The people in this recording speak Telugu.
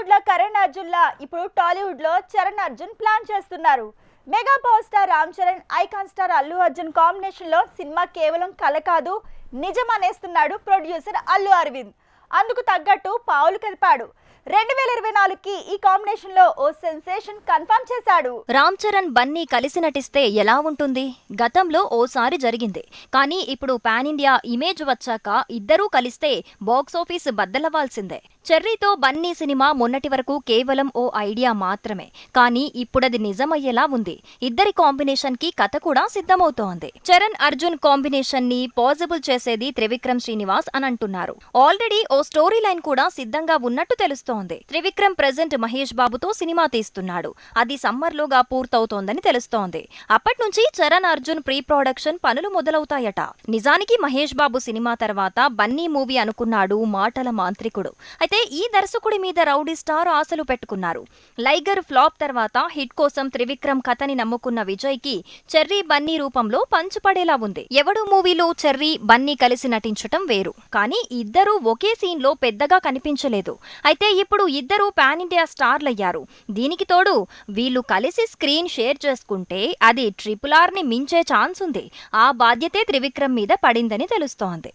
బాలీవుడ్లో కరణ్ అర్జున్ లా ఇప్పుడు టాలీవుడ్లో చరణ్ అర్జున్ ప్లాన్ చేస్తున్నారు. Mega power star Ram Charan icon star Allu Arjun కాంబినేషన్లో సినిమా కేవలం కల కాదు నిజం అనేస్తున్నాడు ప్రొడ్యూసర్ అల్లు అరవింద్. అందుకు తగ్గట్టు పావులు కదిపాడు. రెండు వేల ఇరవై నాలుగుకి ఈ కాంబినేషన్లో ఓ సెన్సేషన్ కన్ఫర్మ్ చేశాడు. రామ్ చరణ్ బన్నీ కలిసి నటిస్తే ఎలా ఉంటుంది? గతంలో ఓసారి జరిగింది. కానీ ఇప్పుడు పాన్ ఇండియా ఇమేజ్ వచ్చాక ఇద్దరూ కలిస్తే బాక్సాఫీస్ బద్దలవ్వాల్సిందే. చెర్రీతో బన్నీ సినిమా మొన్నటి వరకు కేవలం ఓ ఐడియా మాత్రమే. కానీ ఇప్పుడది నిజమయ్యేలా ఉంది. ఇద్దరి కాంబినేషన్కి కథ కూడా సిద్ధమవుతోంది. చరణ్ అర్జున్ కాంబినేషన్ని పాజిబుల్ చేసేది త్రివిక్రమ్ శ్రీనివాస్ అని అంటున్నారు. ఆల్రెడీ ఓ స్టోరీ లైన్ కూడా సిద్ధంగా ఉన్నట్టు తెలుస్తోంది. త్రివిక్రమ్ ప్రెజెంట్ మహేష్ బాబుతో సినిమా తీస్తున్నాడు. అది సమ్మర్ లోగా పూర్తవుతోందని తెలుస్తోంది. అప్పటి నుంచి చరణ్ అర్జున్ ప్రీ ప్రొడక్షన్ పనులు మొదలవుతాయట. నిజానికి మహేష్ బాబు సినిమా తర్వాత బన్నీ మూవీ అనుకున్నాడు మాటల మాంత్రికుడు. అయితే ఈ దర్శకుడి మీద రౌడీ స్టార్ ఆశలు పెట్టుకున్నారు. లైగర్ ఫ్లాప్ తర్వాత హిట్ కోసం త్రివిక్రమ్ కథని నమ్ముకున్న విజయ్కి చెర్రీ బన్నీ రూపంలో పంచుపడేలా ఉంది. ఎవడు మూవీలో చెర్రీ బన్నీ కలిసి నటించటం వేరు. కానీ ఇద్దరూ ఒకే సీన్లో పెద్దగా కనిపించలేదు. అయితే ఇప్పుడు ఇద్దరూ పాన్ ఇండియా స్టార్లయ్యారు. దీనికి తోడు వీళ్ళు కలిసి స్క్రీన్ షేర్ చేసుకుంటే అది ట్రిపుల్ ఆర్ని మించే ఛాన్స్ ఉంది ఆ బాధ్యతే త్రివిక్రమ్ మీద పడిందని తెలుస్తోంది.